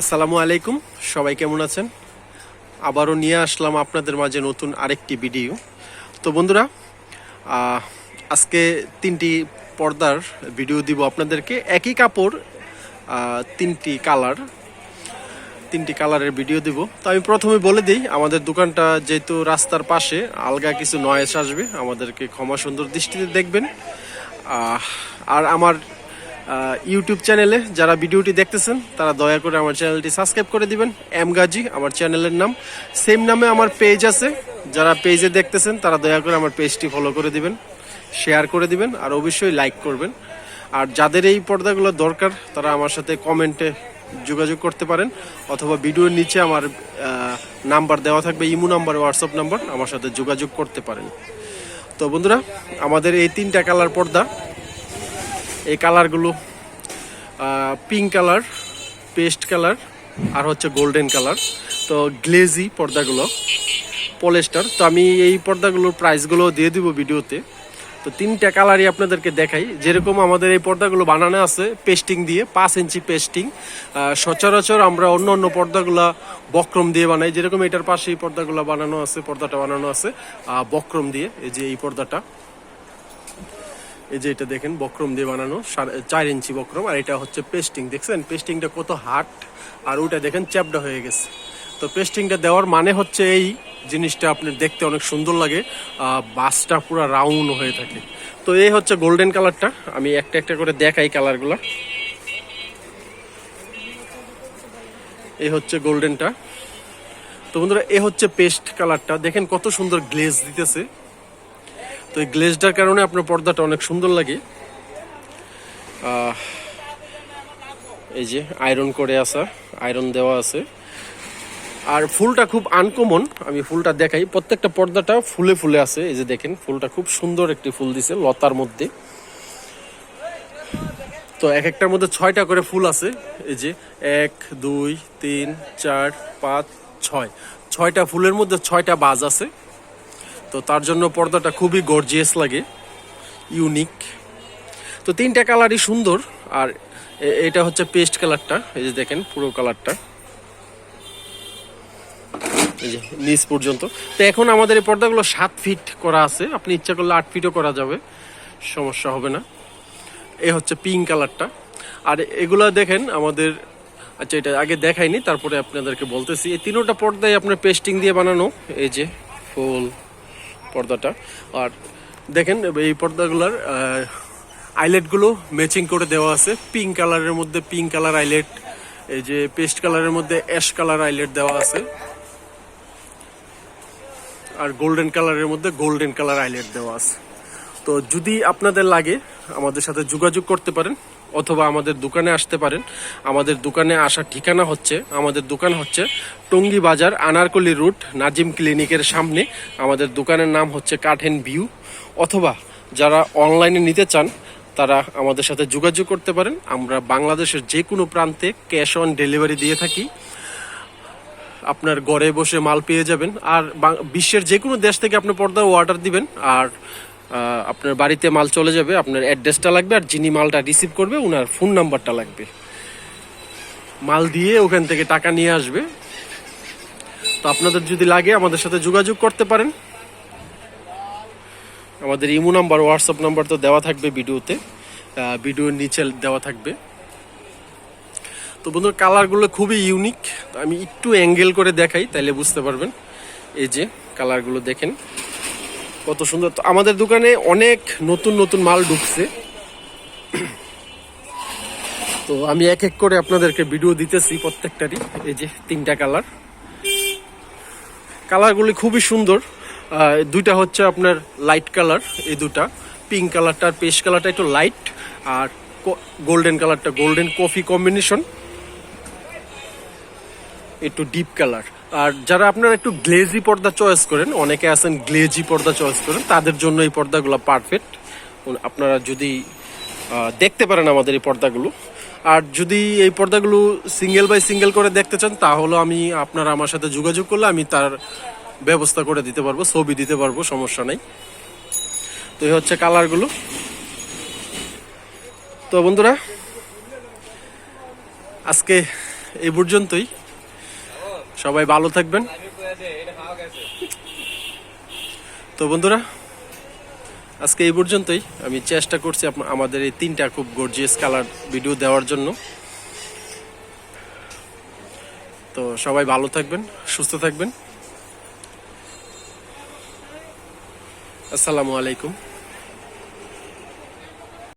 আসসালামু আলাইকুম। সবাই কেমন আছেন? আবারও নিয়ে আসলাম আপনাদের মাঝে নতুন আরেকটি ভিডিও। তো বন্ধুরা আজকে তিনটি পর্দার ভিডিও দিব আপনাদেরকে। একই কাপড় তিনটি কালার, তিনটি কালারের ভিডিও দিব। তো আমি প্রথমে বলে দিই, আমাদের দোকানটা যেহেতু রাস্তার পাশে, আলগা কিছু নয়েস আসবে। আমাদেরকে ক্ষমা সুন্দর দৃষ্টিতে দেখবেন। আর আমার ইউটিউব চ্যানেলে যারা ভিডিওটি দেখতেছেন, তারা দয়া করে আমার চ্যানেলটি সাবস্ক্রাইব করে দিবেন। এম গাজী আমার চ্যানেলের নাম। সেম নামে আমার পেজ আছে। যারা পেজে দেখতেছেন, তারা দয়া করে আমার পেজটি ফলো করে দিবেন শেয়ার করে দিবেন, আর অবশ্যই লাইক করবেন। আর যাদের এই পর্দাগুলো দরকার, তারা আমার সাথে কমেন্টে যোগাযোগ করতে পারেন, অথবা ভিডিওর নিচে আমার নাম্বার দেওয়া থাকবে, ইমো নাম্বার হোয়াটসঅ্যাপ নাম্বার আমার সাথে যোগাযোগ করতে পারেন। তো বন্ধুরা, আমাদের এই তিনটা কালার পর্দা এই কালারগুলো পিঙ্ক কালার পেস্ট কালার আর হচ্ছে গোল্ডেন কালার তো গ্লেজি পর্দাগুলো পলেস্টার তো আমি এই পর্দাগুলোর প্রাইসগুলো দিয়ে দিব ভিডিওতে। তো তিনটা কালারই আপনাদেরকে দেখাই। যেরকম আমাদের এই পর্দাগুলো বানানো আছে পেস্টিং দিয়ে, পাঁচ ইঞ্চি পেস্টিং সচরাচর আমরা অন্য অন্য পর্দাগুলা বক্রম দিয়ে বানাই। যেরকম এটার পাশে এই পর্দাগুলো বানানো আছে, পর্দাটা বানানো আছে বক্রম দিয়ে, এই যে এই পর্দাটা। এই যে এটা দেখেন, বক্রম দিয়ে বানানো চার ইঞ্চি বক্রম, আর এটা হচ্ছে পেস্টিং দেখছেন? পেস্টিংটা কত হার্ড আর ওটা দেখেন চ্যাপডা হয়ে গেছে। তো পেস্টিংটা দেওয়ার মানে হচ্ছে এই জিনিসটা আপনার দেখতে অনেক সুন্দর লাগে বাসটা পুরো রাউন্ড হয়ে থাকে। তো এই হচ্ছে গোল্ডেন কালারটা আমি একটা একটা করে দেখাই কালারগুলো এই হচ্ছে গোল্ডেনটা তো বন্ধুরা এ হচ্ছে পেস্ট কালারটা দেখেন কত সুন্দর গ্লেজ দিতেছে। তো এই গ্লেজটার কারণে আপনার পর্দাটা অনেক সুন্দর লাগে। এই যে আয়রন করে আসা আয়রন দেওয়া আছে। আর ফুলটা খুব আনকমন আমি ফুলটা দেখাই। প্রত্যেকটা পর্দাটা ফুলে ফুলে আছে, এই যে দেখেন, ফুলটা খুব সুন্দর একটি ফুল দিছে লতার মধ্যে। তো এক একটার মধ্যে ছয়টা করে ফুল আছে, এই যে এক, দুই, তিন, চার, পাঁচ, ছয়। ছয়টা ফুলের মধ্যে ছয়টা বাজ আছে। তো তার জন্য পর্দাটা খুবই গর্জিয়াস লাগে ইউনিক তো তিনটা কালারই সুন্দর, আর এটা হচ্ছে পেস্ট কালারটা এই যে দেখেন, পুরো কালারটা এই যে, নিচ পর্যন্ত। তো এখন আমাদের এই পর্দাগুলো সাত ফিট করা আছে, আপনি ইচ্ছা করলে আট ফিটও করা যাবে, সমস্যা হবে না। এ হচ্ছে পিঙ্ক কালারটা আর এগুলো দেখেন, আমাদের আচ্ছা এটা আগে দেখাইনি, তারপরে আপনাদেরকে বলতেছি। এই তিনোটা পর্দায় আপনার পেস্টিং দিয়ে বানানো, এই যে, ফুল। পর্দাটা। আর দেখেন, এই পর্দাগুলোর আইলেটগুলো ম্যাচিং করে দেওয়া আছে। পিঙ্ক কালারের মধ্যে পিঙ্ক কালার আইলেট এই যে পেস্ট কালারের মধ্যে অ্যাশ কালার আইলেট দেওয়া আছে। আর গোল্ডেন কালারের মধ্যে গোল্ডেন কালার আইলেট দেওয়া আছে। তো যদি আপনাদের লাগে, আমাদের সাথে যোগাযোগ করতে পারেন। অথবা আমাদের দোকানে আসতে পারেন। আমাদের দোকানে আসার ঠিকানা হচ্ছে, আমাদের দোকান হচ্ছে টঙ্গী বাজার, আনারকলি রুট, নাজিম ক্লিনিকের সামনে। আমাদের দোকানের নাম হচ্ছে কাঠ কাঠেন ভিউ। অথবা যারা অনলাইনে নিতে চান, তারা আমাদের সাথে যোগাযোগ করতে পারেন। আমরা বাংলাদেশের যে কোনো প্রান্তে ক্যাশ অন ডেলিভারি দিয়ে থাকি। আপনার ঘরে বসে মাল পেয়ে যাবেন। আর বিশ্বের যে কোনো দেশ থেকে আপনি পর্দা অর্ডার দিবেন। আর আপনার বাড়িতে মাল চলে যাবে, আপনার অ্যাড্রেসটা লাগবে আর যিনি মালটা রিসিভ করবে ওনার ফোন নাম্বারটা লাগবে। মাল দিয়ে ওখান থেকে টাকা নিয়ে আসবে। তো আপনাদের যদি লাগে, আমাদের সাথে যোগাযোগ করতে পারেন। আমাদের ইমো নাম্বার হোয়াটসঅ্যাপ নাম্বার তো দেওয়া থাকবে ভিডিওতে। ভিডিওর নিচে দেওয়া থাকবে। তো বন্ধুর, কালারগুলো খুবই ইউনিক আমি একটু অ্যাঙ্গেল করে দেখাই তাহলে বুঝতে পারবেন। এই যে, কালারগুলো দেখেন। কত সুন্দর। আমাদের দোকানে অনেক নতুন নতুন মাল ঢুকছে। তো আমি এক এক করে আপনাদেরকে ভিডিও দিতেছি প্রত্যেকটারই। এই যে তিনটা কালার কালারগুলি খুবই সুন্দর। দুইটা হচ্ছে আপনার লাইট কালার এই দুটা। পিঙ্ক কালারটা আর পেস্ট কালারটা একটু লাইট আর গোল্ডেন কালারটা গোল্ডেন কফি কম্বিনেশন একটু ডিপ কালার আর যারা আপনারা একটু গ্লেজি পর্দা চয়েস করেন, অনেকে আছেন গ্লেজি পর্দা চয়েস করেন, তাদের জন্য এই পর্দাগুলো পারফেক্ট আপনারা যদি দেখতে পারেন আমাদের এই পর্দাগুলো। আর যদি এই পর্দাগুলো সিঙ্গেল বাই সিঙ্গেল করে দেখতে চান, তাহলে আমি, আপনারা আমার সাথে যোগাযোগ করলে আমি তার ব্যবস্থা করে দিতে পারব, ছবি দিতে পারব, সমস্যা নাই। তো এই হচ্ছে কালারগুলো। তো বন্ধুরা, আজকে এই পর্যন্তই। সবাই ভালো থাকবেন। তো বন্ধুরা, আজকে এই পর্যন্তই। আমি চেষ্টা করছি আমাদের এই তিনটা খুব গর্জিয়াস কালার ভিডিও দেওয়ার জন্য। তো সবাই ভালো থাকবেন, সুস্থ থাকবেন। আসসালামু আলাইকুম।